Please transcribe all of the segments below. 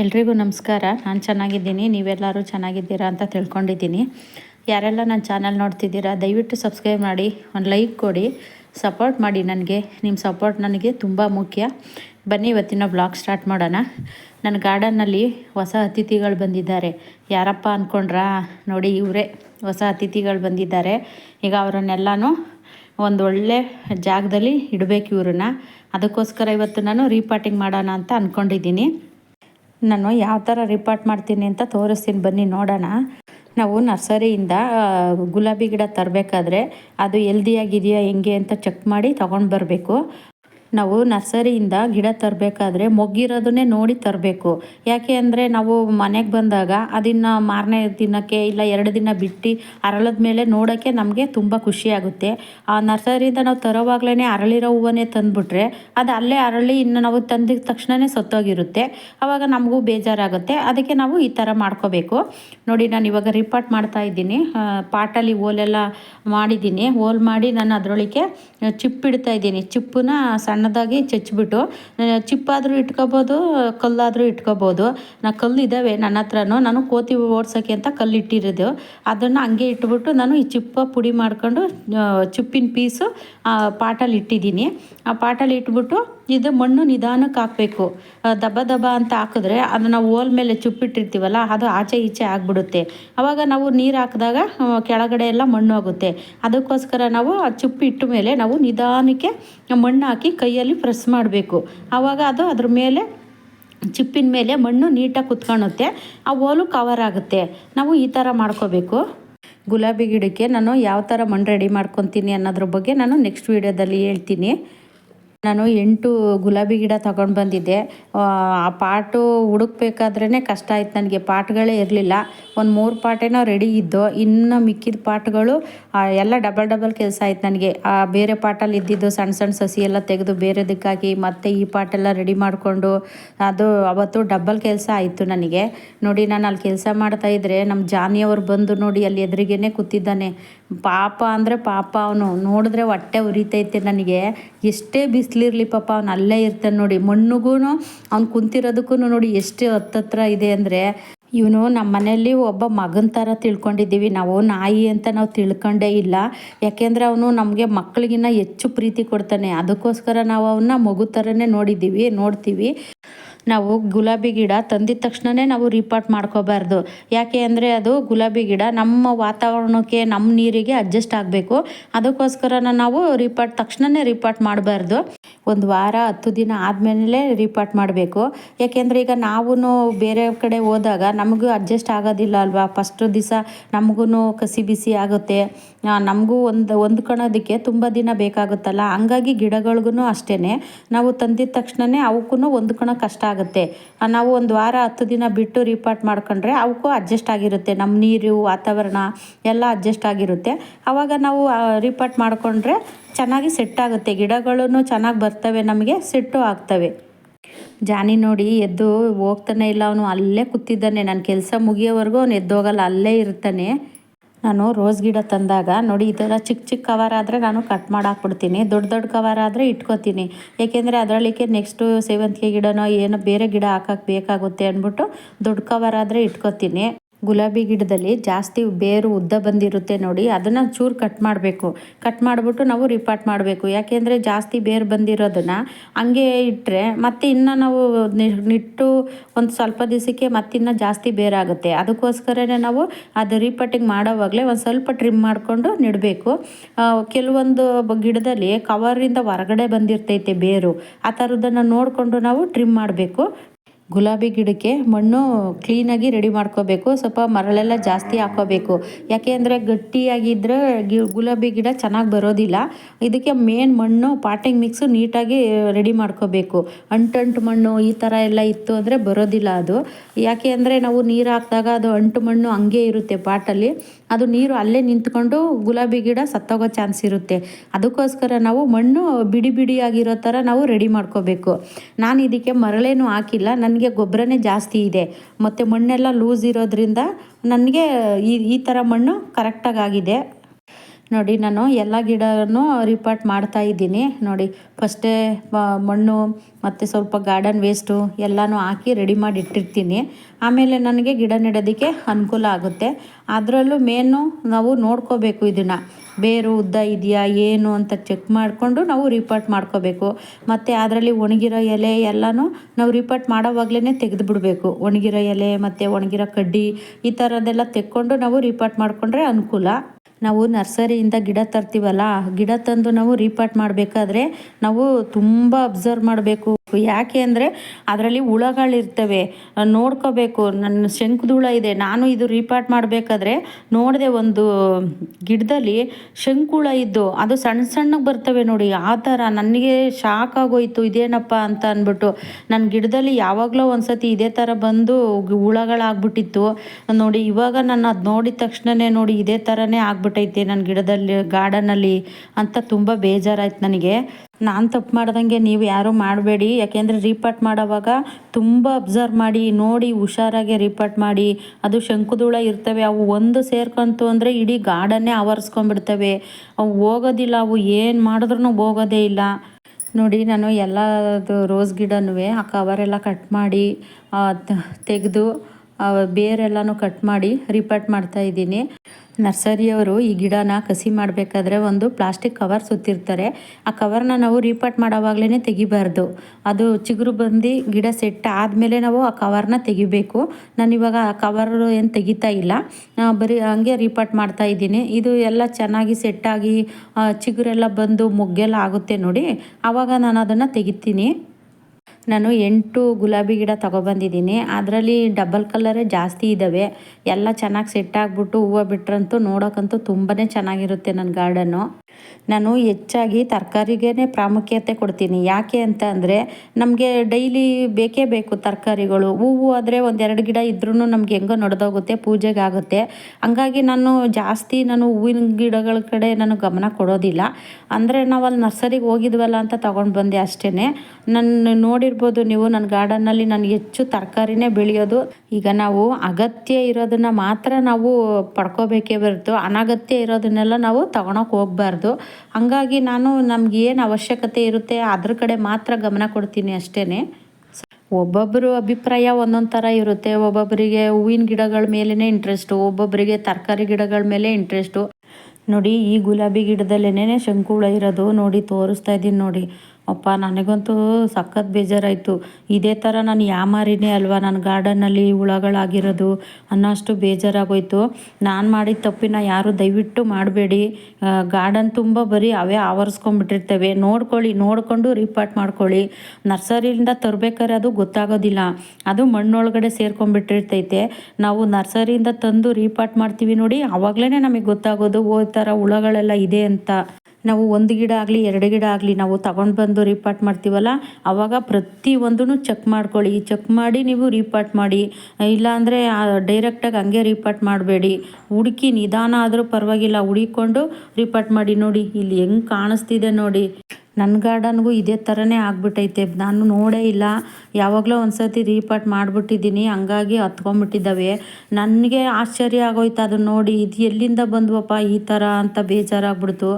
ಎಲ್ರಿಗೂ ನಮಸ್ಕಾರ. ನಾನು ಚೆನ್ನಾಗಿದ್ದೀನಿ. ನೀವೆಲ್ಲರೂ ಚೆನ್ನಾಗಿದ್ದೀರಾ ಅಂತ ತಿಳ್ಕೊಂಡಿದ್ದೀನಿ. ಯಾರೆಲ್ಲ ನನ್ನ ಚಾನಲ್ ನೋಡ್ತಿದ್ದೀರಾ, ದಯವಿಟ್ಟು ಸಬ್ಸ್ಕ್ರೈಬ್ ಮಾಡಿ, ಒಂದು ಲೈಕ್ ಕೊಡಿ. ಸಪೋರ್ಟ್ ಮಾಡಿ ನನಗೆ. ನಿಮ್ಮ ಸಪೋರ್ಟ್ ನನಗೆ ತುಂಬ ಮುಖ್ಯ. ಬನ್ನಿ, ಇವತ್ತಿನ ಬ್ಲಾಗ್ ಸ್ಟಾರ್ಟ್ ಮಾಡೋಣ. ನನ್ನ ಗಾರ್ಡನ್ನಲ್ಲಿ ಹೊಸ ಅತಿಥಿಗಳು ಬಂದಿದ್ದಾರೆ. ಯಾರಪ್ಪ ಅಂದ್ಕೊಂಡ್ರಾ ನೋಡಿ, ಇವರೇ ಹೊಸ ಅತಿಥಿಗಳು ಬಂದಿದ್ದಾರೆ. ಈಗ ಅವರನ್ನೆಲ್ಲನೂ ಒಂದು ಒಳ್ಳೆ ಜಾಗದಲ್ಲಿ ಇಡಬೇಕು ಇವ್ರನ್ನ. ಅದಕ್ಕೋಸ್ಕರ ಇವತ್ತು ನಾನು ರೀಪಾಟಿಂಗ್ ಮಾಡೋಣ ಅಂತ ಅಂದ್ಕೊಂಡಿದ್ದೀನಿ ನಾನು ಯಾವ ಥರ ರಿಪಾರ್ಟ್ ಮಾಡ್ತೀನಿ ಅಂತ ತೋರಿಸ್ತೀನಿ. ಬನ್ನಿ ನೋಡೋಣ. ನಾವು ನರ್ಸರಿಯಿಂದ ಗುಲಾಬಿ ಗಿಡ ತರಬೇಕಾದ್ರೆ ಅದು ಎಲ್ದಿಯಾಗಿದೆಯಾ ಹೆಂಗೆ ಅಂತ ಚೆಕ್ ಮಾಡಿ ತೊಗೊಂಡು ಬರಬೇಕು. ನಾವು ನರ್ಸರಿಯಿಂದ ಗಿಡ ತರಬೇಕಾದ್ರೆ ಮೊಗ್ಗಿರೋದನ್ನೇ ನೋಡಿ ತರಬೇಕು. ಯಾಕೆ ಅಂದರೆ ನಾವು ಮನೆಗೆ ಬಂದಾಗ ಅದನ್ನು ಮಾರನೇ ದಿನಕ್ಕೆ ಇಲ್ಲ ಎರಡು ದಿನ ಬಿಟ್ಟು ಅರಳದ ಮೇಲೆ ನೋಡೋಕ್ಕೆ ನಮಗೆ ತುಂಬ ಖುಷಿಯಾಗುತ್ತೆ ಆ ನರ್ಸರಿಯಿಂದ ನಾವು ತರೋವಾಗ್ಲೇ ಅರಳಿರೋ ಹೂವನ್ನೇ ತಂದುಬಿಟ್ರೆ ಅದು ಅಲ್ಲೇ ಅರಳಿ ಇನ್ನು ನಾವು ತಂದಿದ ತಕ್ಷಣವೇ ಸತ್ತೋಗಿರುತ್ತೆ. ಆವಾಗ ನಮಗೂ ಬೇಜಾರಾಗುತ್ತೆ. ಅದಕ್ಕೆ ನಾವು ಈ ಥರ ಮಾಡ್ಕೋಬೇಕು. ನೋಡಿ, ನಾನು ಇವಾಗ ರಿಪಾರ್ಟ್ ಮಾಡ್ತಾ ಇದ್ದೀನಿ. ಪಾಟಲ್ಲಿ ಹೋಲೆಲ್ಲ ಮಾಡಿದ್ದೀನಿ. ಹೋಲ್ ಮಾಡಿ ನಾನು ಅದರೊಳಗೆ ಚಿಪ್ಪಿಡ್ತಾ ಇದ್ದೀನಿ. ಚಿಪ್ಪನ್ನ ಸಣ್ಣದಾಗಿ ಚಚ್ಚಿಬಿಟ್ಟು ಚಿಪ್ಪಾದರೂ ಇಟ್ಕೋಬೋದು, ಕಲ್ಲಾದರೂ ಇಟ್ಕೋಬೋದು. ನಾ ಕಲ್ಲು ಇದ್ದಾವೆ ನನ್ನ ಹತ್ರನೂ, ನಾನು ಕೋತಿ ಓಡ್ಸೋಕ್ಕೆ ಅಂತ ಕಲ್ಲು ಇಟ್ಟಿರೋದು ಅದನ್ನು ಹಂಗೆ ಇಟ್ಬಿಟ್ಟು ನಾನು ಈ ಚಿಪ್ಪ ಪುಡಿ ಮಾಡ್ಕೊಂಡು ಚಿಪ್ಪಿನ ಪೀಸು ಪಾಟಲ್ಲಿ ಇಟ್ಟಿದ್ದೀನಿ. ಆ ಪಾಟಲ್ಲಿ ಇಟ್ಬಿಟ್ಟು ಇದು ಮಣ್ಣು ನಿಧಾನಕ್ಕೆ ಹಾಕಬೇಕು. ದಬ್ಬ ದಬ್ಬ ಅಂತ ಹಾಕಿದ್ರೆ ಅದನ್ನು ಓಲ್ ಮೇಲೆ ಚುಪ್ಪಿಟ್ಟಿರ್ತೀವಲ್ಲ, ಅದು ಆಚೆ ಈಚೆ ಆಗಿಬಿಡುತ್ತೆ. ಆವಾಗ ನಾವು ನೀರು ಹಾಕಿದಾಗ ಕೆಳಗಡೆ ಎಲ್ಲ ಮಣ್ಣು ಆಗುತ್ತೆ. ಅದಕ್ಕೋಸ್ಕರ ನಾವು ಆ ಚುಪ್ಪಿಟ್ಟ ಮೇಲೆ ನಾವು ನಿಧಾನಕ್ಕೆ ಮಣ್ಣು ಹಾಕಿ ಕೈಯಲ್ಲಿ ಪ್ರೆಸ್ ಮಾಡಬೇಕು. ಆವಾಗ ಅದು ಅದ್ರ ಮೇಲೆ, ಚಿಪ್ಪಿನ ಮೇಲೆ ಮಣ್ಣು ನೀಟಾಗಿ ಕುತ್ಕೊಳ್ಳುತ್ತೆ. ಆ ಓಲು ಕವರ್ ಆಗುತ್ತೆ. ನಾವು ಈ ಥರ ಮಾಡ್ಕೋಬೇಕು. ಗುಲಾಬಿ ಗಿಡಕ್ಕೆ ನಾನು ಯಾವ ಥರ ಮಣ್ಣು ರೆಡಿ ಮಾಡ್ಕೊತೀನಿ ಅನ್ನೋದ್ರ ಬಗ್ಗೆ ನಾನು ನೆಕ್ಸ್ಟ್ ವೀಡಿಯೋದಲ್ಲಿ ಹೇಳ್ತೀನಿ. ನಾನು ಎಂಟು ಗುಲಾಬಿ ಗಿಡ ತಗೊಂಡು ಬಂದಿದ್ದೆ. ಆ ಪಾಟು ಹುಡುಕ್ಬೇಕಾದ್ರೇ ಕಷ್ಟ ಆಯ್ತು ನನಗೆ. ಪಾಟ್ಗಳೇ ಇರಲಿಲ್ಲ. ಒಂದು ಮೂರು ಪಾಟೇನೋ ರೆಡಿ ಇದ್ದು, ಇನ್ನು ಮಿಕ್ಕಿದ ಪಾಟ್ಗಳು ಎಲ್ಲ ಡಬಲ್ ಡಬಲ್ ಕೆಲಸ ಆಯ್ತು ನನಗೆ. ಆ, ಬೇರೆ ಪಾಟಲ್ಲಿ ಇದ್ದಿದ್ದು ಸಣ್ಣ ಸಣ್ಣ ಸಸಿ ಎಲ್ಲ ತೆಗೆದು ಬೇರೆ ದಿಕ್ಕಾಗಿ ಮತ್ತೆ ಈ ಪಾಟೆಲ್ಲ ರೆಡಿ ಮಾಡಿಕೊಂಡು, ಅದು ಅವತ್ತು ಡಬಲ್ ಕೆಲಸ ಆಯಿತು ನನಗೆ. ನೋಡಿ, ನಾನು ಅಲ್ಲಿ ಕೆಲಸ ಮಾಡ್ತಾ ಇದ್ರೆ ನಮ್ಮ ಜಾನಿಯವರು ಬಂದು ನೋಡಿ ಅಲ್ಲಿ ಎದುರಿಗೇನೆ ಕೂತಿದ್ದಾನೆ. ಪಾಪ ಅಂದರೆ ಪಾಪ ಅವನು. ನೋಡಿದ್ರೆ ಹೊಟ್ಟೆ ಉರಿತೈತೆ ನನಗೆ. ಎಷ್ಟೇ ಬಿಸಿಲಿರಲಿ ಪಾಪ ಅವ್ನು ಅಲ್ಲೇ ಇರ್ತಾನೆ ನೋಡಿ. ಮಣ್ಣುಗೂ ಅವ್ನು ಕುಂತಿರೋದಕ್ಕೂ ನೋಡಿ ಎಷ್ಟು ಹತ್ತತ್ರ ಇದೆ ಅಂದರೆ ಇವನು ನಮ್ಮ ಮನೆಯಲ್ಲಿ ಒಬ್ಬ ಮಗನ ಥರ ತಿಳ್ಕೊಂಡಿದ್ದೀವಿ. ನಾವು ನಾಯಿ ಅಂತ ನಾವು ತಿಳ್ಕೊಂಡೇ ಇಲ್ಲ. ಯಾಕೆಂದರೆ ಅವನು ನಮಗೆ ಮಕ್ಕಳಿಗಿನ್ನ ಹೆಚ್ಚು ಪ್ರೀತಿ ಕೊಡ್ತಾನೆ. ಅದಕ್ಕೋಸ್ಕರ ನಾವು ಅವನ್ನ ಮಗು ಥರನೇ ನೋಡಿದ್ದೀವಿ, ನೋಡ್ತೀವಿ. ನಾವು ಗುಲಾಬಿ ಗಿಡ ತಂದಿದ ತಕ್ಷಣನೇ ನಾವು ರಿಪಾರ್ಟ್ ಮಾಡ್ಕೋಬಾರ್ದು. ಯಾಕೆ ಅಂದರೆ ಅದು ಗುಲಾಬಿ ಗಿಡ ನಮ್ಮ ವಾತಾವರಣಕ್ಕೆ, ನಮ್ಮ ನೀರಿಗೆ ಅಡ್ಜಸ್ಟ್ ಆಗಬೇಕು. ಅದಕ್ಕೋಸ್ಕರ ನಾವು ರಿಪೋರ್ಟ್ ತಕ್ಷಣನೇ ರಿಪಾರ್ಟ್ ಮಾಡಬಾರ್ದು. ಒಂದು ವಾರ, ಹತ್ತು ದಿನ ಆದಮೇಲೆ ರಿಪಾರ್ಟ್ ಮಾಡಬೇಕು. ಯಾಕೆಂದರೆ ಈಗ ನಾವು ಬೇರೆ ಕಡೆ ಹೋದಾಗ ನಮಗೂ ಅಡ್ಜಸ್ಟ್ ಆಗೋದಿಲ್ಲ ಅಲ್ವಾ? ಫಸ್ಟ್ ದಿವಸ ನಮಗೂ ಕಸಿ ಬಿಸಿ ಆಗುತ್ತೆ. ನಮಗೂ ಒಂದು ಹೊಂದ್ಕೊಳೋದಕ್ಕೆ ತುಂಬ ದಿನ ಬೇಕಾಗುತ್ತಲ್ಲ. ಹಂಗಾಗಿ ಗಿಡಗಳಿಗೂ ಅಷ್ಟೇ ನಾವು ತಂದಿದ ತಕ್ಷಣವೇ ಅವಕ್ಕೂ ಹೊಂದ್ಕೊಳ್ಳೋ ಕಷ್ಟ ಆಗುತ್ತೆ. ನಾವು ಒಂದು ವಾರ, ಹತ್ತು ದಿನ ಬಿಟ್ಟು ರಿಪಾರ್ಟ್ ಮಾಡ್ಕೊಂಡ್ರೆ ಅವಕ್ಕೂ ಅಡ್ಜಸ್ಟ್ ಆಗಿರುತ್ತೆ. ನಮ್ಮ ನೀರು, ವಾತಾವರಣ ಎಲ್ಲ ಅಡ್ಜಸ್ಟ್ ಆಗಿರುತ್ತೆ. ಆವಾಗ ನಾವು ರಿಪಾರ್ಟ್ ಮಾಡಿಕೊಂಡ್ರೆ ಚೆನ್ನಾಗಿ ಸೆಟ್ ಆಗುತ್ತೆ. ಗಿಡಗಳೂ ಚೆನ್ನಾಗಿ ಬರ್ತವೆ ನಮಗೆ, ಸೆಟ್ಟು ಆಗ್ತವೆ. ಜಾನಿ ನೋಡಿ, ಎದ್ದು ಹೋಗ್ತಾನೆ ಇಲ್ಲ. ಅವನು ಅಲ್ಲೇ ಕೂತಿದ್ದಾನೆ. ನನ್ನ ಕೆಲಸ ಮುಗಿಯೋವರೆಗೂ ಅವನು ಎದ್ದೋಗಲ್ಲ ಅಲ್ಲೇ ಇರ್ತಾನೆ. ನಾನು ರೋಸ್ ಗಿಡ ತಂದಾಗ ನೋಡಿ, ಈ ಚಿಕ್ಕ ಚಿಕ್ಕ ಕವರ್ ಆದರೆ ನಾನು ಕಟ್ ಮಾಡಾಕ್ಬಿಡ್ತೀನಿ. ದೊಡ್ಡ ದೊಡ್ಡ ಕವರ್ ಆದರೆ ಇಟ್ಕೋತೀನಿ. ಏಕೆಂದರೆ ಅದರಲ್ಲಿಕ್ಕೆ ನೆಕ್ಸ್ಟು ಸೇವಂತಿಗೆ ಗಿಡನೋ ಏನೋ ಬೇರೆ ಗಿಡ ಹಾಕಕ್ಕೆ ಬೇಕಾಗುತ್ತೆ ಅಂದ್ಬಿಟ್ಟು ದೊಡ್ಡ ಕವರ್ ಆದರೆ ಇಟ್ಕೋತೀನಿ. ಗುಲಾಬಿ ಗಿಡದಲ್ಲಿ ಜಾಸ್ತಿ ಬೇರು ಉದ್ದ ಬಂದಿರುತ್ತೆ ನೋಡಿ, ಅದನ್ನು ಚೂರು ಕಟ್ ಮಾಡಬೇಕು. ಕಟ್ ಮಾಡಿಬಿಟ್ಟು ನಾವು ರಿಪಾರ್ಟ್ ಮಾಡಬೇಕು. ಯಾಕೆಂದರೆ ಜಾಸ್ತಿ ಬೇರು ಬಂದಿರೋದನ್ನು ಹಂಗೆ ಇಟ್ಟರೆ ಮತ್ತೆ ಇನ್ನು ನಾವು ನಿಟ್ಟು ಒಂದು ಸ್ವಲ್ಪ ದಿವಸಕ್ಕೆ ಮತ್ತಿನ್ನು ಜಾಸ್ತಿ ಬೇರಾಗುತ್ತೆ ಅದಕ್ಕೋಸ್ಕರನೇ ನಾವು ಅದು ರಿಪಾರ್ಟಿಂಗ್ ಮಾಡೋವಾಗಲೇ ಒಂದು ಸ್ವಲ್ಪ ಟ್ರಿಮ್ ಮಾಡಿಕೊಂಡು ನೆಡಬೇಕು. ಕೆಲವೊಂದು ಗಿಡದಲ್ಲಿ ಕವರಿಂದ ಹೊರಗಡೆ ಬಂದಿರ್ತೈತೆ ಬೇರು. ಆ ಥರದನ್ನು ನೋಡಿಕೊಂಡು ನಾವು ಟ್ರಿಮ್ ಮಾಡಬೇಕು. ಗುಲಾಬಿ ಗಿಡಕ್ಕೆ ಮಣ್ಣು ಕ್ಲೀನಾಗಿ ರೆಡಿ ಮಾಡ್ಕೋಬೇಕು. ಸ್ವಲ್ಪ ಮರಳೆಲ್ಲ ಜಾಸ್ತಿ ಹಾಕೋಬೇಕು. ಯಾಕೆ ಅಂದರೆ ಗಟ್ಟಿಯಾಗಿದ್ದರೆ ಗಿ ಗುಲಾಬಿ ಗಿಡ ಚೆನ್ನಾಗಿ ಬರೋದಿಲ್ಲ. ಇದಕ್ಕೆ ಮೇನ್ ಮಣ್ಣು, ಪಾಟಿಂಗ್ ಮಿಕ್ಸು ನೀಟಾಗಿ ರೆಡಿ ಮಾಡ್ಕೋಬೇಕು. ಅಂಟಂಟು ಮಣ್ಣು ಈ ಥರ ಎಲ್ಲ ಇತ್ತು ಅಂದರೆ ಬರೋದಿಲ್ಲ ಅದು. ಯಾಕೆ ಅಂದರೆ ನಾವು ನೀರು ಹಾಕಿದಾಗ ಅದು ಅಂಟು ಮಣ್ಣು ಹಂಗೆ ಇರುತ್ತೆ ಪಾಟಲ್ಲಿ. ಅದು ನೀರು ಅಲ್ಲೇ ನಿಂತ್ಕೊಂಡು ಗುಲಾಬಿ ಗಿಡ ಸತ್ತೋಗೋ ಚಾನ್ಸ್ ಇರುತ್ತೆ. ಅದಕ್ಕೋಸ್ಕರ ನಾವು ಮಣ್ಣು ಬಿಡಿ ಬಿಡಿಯಾಗಿರೋ ಥರ ನಾವು ರೆಡಿ ಮಾಡ್ಕೋಬೇಕು. ನಾನು ಇದಕ್ಕೆ ಮರಳೇನು ಹಾಕಿಲ್ಲ. ನನಗೆ ಗೊಬ್ಬರನೇ ಜಾಸ್ತಿ ಇದೆ. ಮತ್ತು ಮಣ್ಣೆಲ್ಲ ಲೂಸ್ ಇರೋದ್ರಿಂದ ನನಗೆ ಈ ಈ ಥರ ಮಣ್ಣು ಕರೆಕ್ಟಾಗಿ ಆಗಿದೆ. ನೋಡಿ, ನಾನು ಎಲ್ಲ ಗಿಡನೂ ರಿಪಾರ್ಟ್ ಮಾಡ್ತಾ ಇದ್ದೀನಿ. ನೋಡಿ ಫಸ್ಟೇ ಮಣ್ಣು, ಮತ್ತು ಸ್ವಲ್ಪ ಗಾರ್ಡನ್ ವೇಸ್ಟು ಎಲ್ಲನೂ ಹಾಕಿ ರೆಡಿ ಮಾಡಿ ಇಟ್ಟಿರ್ತೀನಿ. ಆಮೇಲೆ ನನಗೆ ಗಿಡ ನೆಡೋದಕ್ಕೆ ಅನುಕೂಲ ಆಗುತ್ತೆ. ಅದರಲ್ಲೂ ಮೇನು ನಾವು ನೋಡ್ಕೋಬೇಕು ಇದನ್ನು. ಬೇರು, ಉದ್ದ ಇದೆಯಾ, ಏನು ಅಂತ ಚೆಕ್ ಮಾಡಿಕೊಂಡು ನಾವು ರಿಪಾರ್ಟ್ ಮಾಡ್ಕೋಬೇಕು. ಮತ್ತು ಅದರಲ್ಲಿ ಒಣಗಿರೋ ಎಲೆ ಎಲ್ಲನೂ ನಾವು ರಿಪಾರ್ಟ್ ಮಾಡೋವಾಗಲೇ ತೆಗೆದು ಬಿಡಬೇಕು ಒಣಗಿರೋ ಎಲೆ, ಮತ್ತು ಒಣಗಿರೋ ಕಡ್ಡಿ ಈ ಥರದ್ದೆಲ್ಲ ತೆಕ್ಕೊಂಡು ನಾವು ರಿಪಾರ್ಟ್ ಮಾಡಿಕೊಂಡ್ರೆ ಅನುಕೂಲ. ನಾವು ನರ್ಸರಿಯಿಂದ ಗಿಡ ತರ್ತೀವಲ್ಲ ಗಿಡ ತಂದು ನಾವು ರೀಪಾಟ್ ಮಾಡಬೇಕಾದ್ರೆ ನಾವು ತುಂಬ ಅಬ್ಸರ್ವ್ ಮಾಡಬೇಕು. ಯಾಕೆ ಅಂದರೆ ಅದರಲ್ಲಿ ಹುಳಗಳಿರ್ತವೆ. ನೋಡ್ಕೋಬೇಕು. ನನ್ನ ಶಂಕುದುಳ ಇದೆ. ನಾನು ಇದು ರೀಪಾಟ್ ಮಾಡಬೇಕಾದ್ರೆ ನೋಡಿದೆ ಒಂದು ಗಿಡದಲ್ಲಿ ಶಂಕುಳ ಇದ್ದು ಅದು ಸಣ್ಣ ಸಣ್ಣಗೆ ಬರ್ತವೆ ನೋಡಿ. ಆ ಥರ ನನಗೆ ಶಾಕ್ ಆಗೋಯ್ತು. ಇದೇನಪ್ಪ ಅಂತ ಅಂದ್ಬಿಟ್ಟು ನನ್ನ ಗಿಡದಲ್ಲಿ ಯಾವಾಗಲೂ ಒಂದ್ಸತಿ ಇದೇ ಥರ ಬಂದು ಹುಳಗಳಾಗ್ಬಿಟ್ಟಿತ್ತು. ನೋಡಿ, ಇವಾಗ ನಾನು ಅದು ನೋಡಿದ ತಕ್ಷಣವೇ ನೋಡಿ ಇದೇ ಥರನೇ ಆಗ್ಬಿಟ್ಟೈತೆ ನನ್ನ ಗಿಡದಲ್ಲಿ ಗಾರ್ಡನಲ್ಲಿ ಅಂತ ತುಂಬ ಬೇಜಾರಾಯ್ತು ನನಗೆ. ನಾನು ತಪ್ಪು ಮಾಡ್ದಂಗೆ ನೀವು ಯಾರೂ ಮಾಡಬೇಡಿ. ಯಾಕೆಂದರೆ ರೀಪಾಟ್ ಮಾಡೋವಾಗ ತುಂಬ ಅಬ್ಸರ್ವ್ ಮಾಡಿ, ನೋಡಿ, ಹುಷಾರಾಗಿ ರೀಪಾಟ್ ಮಾಡಿ. ಅದು ಶಂಕುದುಳ ಇರ್ತವೆ. ಅವು ಒಂದು ಸೇರ್ಕೊಂತು ಅಂದರೆ ಇಡೀ ಗಾರ್ಡನ್ನೇ ಆವರಿಸ್ಕೊಂಡ್ಬಿಡ್ತವೆ. ಅವು ಹೋಗೋದಿಲ್ಲ. ಅವು ಏನು ಮಾಡಿದ್ರೂ ಹೋಗೋದೇ ಇಲ್ಲ. ನೋಡಿ, ನಾನು ಎಲ್ಲದು ರೋಸ್ ಗಿಡನೂ ಆ ಕವರೆಲ್ಲ ಕಟ್ ಮಾಡಿ ತೆಗೆದು ಬೇರೆಲ್ಲನೂ ಕಟ್ ಮಾಡಿ ರಿಪಾಟ್ ಮಾಡ್ತಾ ಇದ್ದೀನಿ. ನರ್ಸರಿಯವರು ಈ ಗಿಡನ ಕಸಿ ಮಾಡಬೇಕಾದ್ರೆ ಒಂದು ಪ್ಲಾಸ್ಟಿಕ್ ಕವರ್ ಸುತ್ತಿರ್ತಾರೆ. ಆ ಕವರ್ನ ನಾವು ರೀಪಾಟ್ ಮಾಡೋವಾಗಲೇ ತೆಗಿಬಾರ್ದು. ಅದು ಚಿಗುರು ಬಂದು ಗಿಡ ಸೆಟ್ ಆದಮೇಲೆ ನಾವು ಆ ಕವರ್ನ ತೆಗಿಬೇಕು. ನಾನು ಇವಾಗ ಆ ಕವರ್ ಏನು ತೆಗಿತಾ ಇಲ್ಲ. ಬರೀ ಹಂಗೆ ರೀಪಾಟ್ ಮಾಡ್ತಾ ಇದ್ದೀನಿ. ಇದು ಎಲ್ಲ ಚೆನ್ನಾಗಿ ಸೆಟ್ಟಾಗಿ ಚಿಗುರೆಲ್ಲ ಬಂದು ಮೊಗ್ಗೆಲ್ಲ ಆಗುತ್ತೆ ನೋಡಿ. ಆವಾಗ ನಾನು ಅದನ್ನು ತೆಗಿತೀನಿ. ನಾನು ಎಂಟು ಗುಲಾಬಿ ಗಿಡ ತಗೊಬಂದಿದ್ದೀನಿ. ಅದರಲ್ಲಿ ಡಬಲ್ ಕಲರೇ ಜಾಸ್ತಿ ಇದ್ದಾವೆ ಎಲ್ಲ ಚೆನ್ನಾಗಿ ಸೆಟ್ ಆಗಿಬಿಟ್ಟು ಹೂವು ಬಿಟ್ರಂತೂ ನೋಡೋಕ್ಕಂತೂ ತುಂಬಾ ಚೆನ್ನಾಗಿರುತ್ತೆ ನನ್ನ ಗಾರ್ಡನ್ನು ನಾನು ಹೆಚ್ಚಾಗಿ ತರಕಾರಿಗೇ ಪ್ರಾಮುಖ್ಯತೆ ಕೊಡ್ತೀನಿ. ಯಾಕೆ ಅಂತ ಅಂದರೆ ನಮಗೆ ಡೈಲಿ ಬೇಕೇ ಬೇಕು ತರಕಾರಿಗಳು. ಹೂವು ಆದರೆ ಒಂದೆರಡು ಗಿಡ ಇದ್ರೂ ನಮ್ಗೆ ಹೆಂಗೋ ನಡೆದೋಗುತ್ತೆ ಪೂಜೆಗೆ ಆಗುತ್ತೆ ಹಂಗಾಗಿ ನಾನು ಜಾಸ್ತಿ ನಾನು ಹೂವಿನ ಗಿಡಗಳ ಕಡೆ ನಾನು ಗಮನ ಕೊಡೋದಿಲ್ಲ. ಅಂದರೆ ನಾವು ಅಲ್ಲಿ ನರ್ಸರಿಗೆ ಹೋಗಿದ್ವಲ್ಲ ಅಂತ ತೊಗೊಂಡು ಬಂದೆ ಅಷ್ಟೇ ನನ್ನ ನೋಡಿರ್ಬೋದು ನೀವು ನನ್ನ ಗಾರ್ಡನ್ನಲ್ಲಿ ನಾನು ಹೆಚ್ಚು ತರಕಾರಿನೇ ಬೆಳೆಯೋದು. ಈಗ ನಾವು ಅಗತ್ಯ ಇರೋದನ್ನು ಮಾತ್ರ ನಾವು ಪಡ್ಕೋಬೇಕೇ ಹೊರತು ಅನಗತ್ಯ ಇರೋದನ್ನೆಲ್ಲ ನಾವು ತಗೊಳಕ್ಕೆ ಹೋಗ್ಬಾರ್ದು. ಹಂಗಾಗಿ ನಾನು ನಮ್ಗೆ ಏನು ಅವಶ್ಯಕತೆ ಇರುತ್ತೆ ಅದ್ರ ಕಡೆ ಮಾತ್ರ ಗಮನ ಕೊಡ್ತೀನಿ ಅಷ್ಟೇ ಒಬ್ಬೊಬ್ಬರು ಅಭಿಪ್ರಾಯ ಒಂದೊಂದು ಥರ ಇರುತ್ತೆ. ಒಬ್ಬೊಬ್ಬರಿಗೆ ಹೂವಿನ ಗಿಡಗಳ ಮೇಲೇ ಇಂಟ್ರೆಸ್ಟು ಒಬ್ಬೊಬ್ಬರಿಗೆ ತರಕಾರಿ ಗಿಡಗಳ ಮೇಲೆ ಇಂಟ್ರೆಸ್ಟು ನೋಡಿ, ಈ ಗುಲಾಬಿ ಗಿಡದಲ್ಲೇನೇ ಶಂಕುಳ ಇರೋದು ನೋಡಿ, ತೋರಿಸ್ತಾ ಇದ್ದೀನಿ ನೋಡಿ. ಅಪ್ಪ, ನನಗಂತೂ ಸಖತ್ ಬೇಜಾರಾಯಿತು. ಇದೇ ಥರ ನಾನು ಯಾಮಾರಿನೇ ಅಲ್ವಾ? ನನ್ನ ಗಾರ್ಡನ್ನಲ್ಲಿ ಹುಳಗಳಾಗಿರೋದು ಅನ್ನೋಷ್ಟು ಬೇಜಾರಾಗೋಯಿತು. ನಾನು ಮಾಡಿದ ತಪ್ಪಿನ ಯಾರು ದಯವಿಟ್ಟು ಮಾಡಬೇಡಿ. ಗಾರ್ಡನ್ ತುಂಬ ಬರೀ ಅವೇ ಆವರಿಸ್ಕೊಂಡ್ಬಿಟ್ಟಿರ್ತವೆ. ನೋಡ್ಕೊಳ್ಳಿ, ನೋಡಿಕೊಂಡು ರಿಪಾರ್ಟ್ ಮಾಡ್ಕೊಳ್ಳಿ. ನರ್ಸರಿಯಿಂದ ತರಬೇಕಾದ್ರೆ ಅದು ಗೊತ್ತಾಗೋದಿಲ್ಲ. ಅದು ಮಣ್ಣೊಳಗಡೆ ಸೇರ್ಕೊಂಡ್ಬಿಟ್ಟಿರ್ತೈತೆ. ನಾವು ನರ್ಸರಿಯಿಂದ ತಂದು ರೀಪಾರ್ಟ್ ಮಾಡ್ತೀವಿ ನೋಡಿ ಆವಾಗಲೇ ನಮಗೆ ಗೊತ್ತಾಗೋದು, ಓ ಥರ ಹುಳಗಳೆಲ್ಲ ಇದೆ ಅಂತ. ನಾವು ಒಂದು ಗಿಡ ಆಗಲಿ, ಎರಡು ಗಿಡ ಆಗಲಿ ನಾವು ತಗೊಂಡು ಬಂದು ರಿಪಾರ್ಟ್ ಮಾಡ್ತೀವಲ್ಲ ಆವಾಗ ಪ್ರತಿಯೊಂದೂ ಚೆಕ್ ಮಾಡ್ಕೊಳ್ಳಿ. ಚೆಕ್ ಮಾಡಿ ನೀವು ರಿಪಾರ್ಟ್ ಮಾಡಿ. ಇಲ್ಲಾಂದರೆ ಡೈರೆಕ್ಟಾಗಿ ಹಂಗೆ ರಿಪಾರ್ಟ್ ಮಾಡಬೇಡಿ. ಹುಡುಕಿ ನಿಧಾನ ಆದರೂ ಪರವಾಗಿಲ್ಲ, ಹುಡುಕೊಂಡು ರಿಪಾರ್ಟ್ ಮಾಡಿ ನೋಡಿ. ಇಲ್ಲಿ ಹೆಂಗೆ ಕಾಣಿಸ್ತಿದೆ ನೋಡಿ. ನನ್ನ ಗಾರ್ಡನ್ಗೂ ಇದೇ ಥರನೇ ಆಗ್ಬಿಟ್ಟೈತೆ ನಾನು ನೋಡೇ ಇಲ್ಲ. ಯಾವಾಗಲೂ ಒಂದು ಸರ್ತಿ ರೀಪಾಟ್ ಮಾಡಿಬಿಟ್ಟಿದ್ದೀನಿ. ಹಂಗಾಗಿ ಹತ್ಕೊಂಡ್ಬಿಟ್ಟಿದ್ದಾವೆ. ನನಗೆ ಆಶ್ಚರ್ಯ ಆಗೋಯ್ತು ಅದನ್ನ ನೋಡಿ. ಇದು ಎಲ್ಲಿಂದ ಬಂದ್ವಪ್ಪ ಈ ಥರ ಅಂತ ಬೇಜಾರಾಗ್ಬಿಡ್ತು.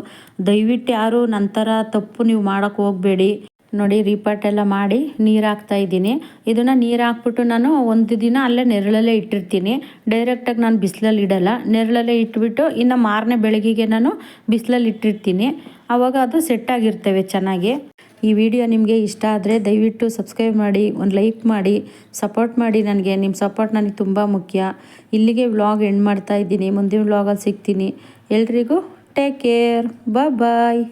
ದಯವಿಟ್ಟು ಯಾರು ನನ್ನ ತಪ್ಪು ನೀವು ಮಾಡೋಕ್ಕೆ ಹೋಗಬೇಡಿ. ನೋಡಿ, ರೀಪಾಟ್ ಎಲ್ಲ ಮಾಡಿ ನೀರು ಹಾಕ್ತಾ ಇದ್ದೀನಿ. ಇದನ್ನು ನೀರು ಹಾಕ್ಬಿಟ್ಟು ನಾನು ಒಂದು ದಿನ ಅಲ್ಲೇ ನೆರಳಲ್ಲೇ ಇಟ್ಟಿರ್ತೀನಿ. ಡೈರೆಕ್ಟಾಗಿ ನಾನು ಬಿಸಿಲಲ್ಲಿ ಇಡಲ್ಲ. ನೆರಳಲ್ಲೇ ಇಟ್ಬಿಟ್ಟು ಇನ್ನು ಮಾರನೇ ಬೆಳಗ್ಗೆಗೆ ನಾನು ಬಿಸಿಲಲ್ಲಿ ಇಟ್ಟಿರ್ತೀನಿ. ಆವಾಗ ಅದು ಸೆಟ್ ಆಗಿರ್ತವೆ ಚೆನ್ನಾಗಿ. ಈ ವಿಡಿಯೋ ನಿಮಗೆ ಇಷ್ಟ ಆದರೆ ದಯವಿಟ್ಟು ಸಬ್ಸ್ಕ್ರೈಬ್ ಮಾಡಿ, ಒಂದು ಲೈಕ್ ಮಾಡಿ ಸಪೋರ್ಟ್ ಮಾಡಿ ನನಗೆ. ನಿಮ್ಮ ಸಪೋರ್ಟ್ ನನಗೆ ತುಂಬ ಮುಖ್ಯ. ಇಲ್ಲಿಗೆ ವ್ಲಾಗ್ ಎಂಡ್ ಮಾಡ್ತಾ ಇದ್ದೀನಿ. ಮುಂದಿನ ವ್ಲಾಗಲ್ಲಿ ಸಿಗ್ತೀನಿ. ಎಲ್ರಿಗೂ ಟೇಕ್ ಕೇರ್ ಬಾಯ್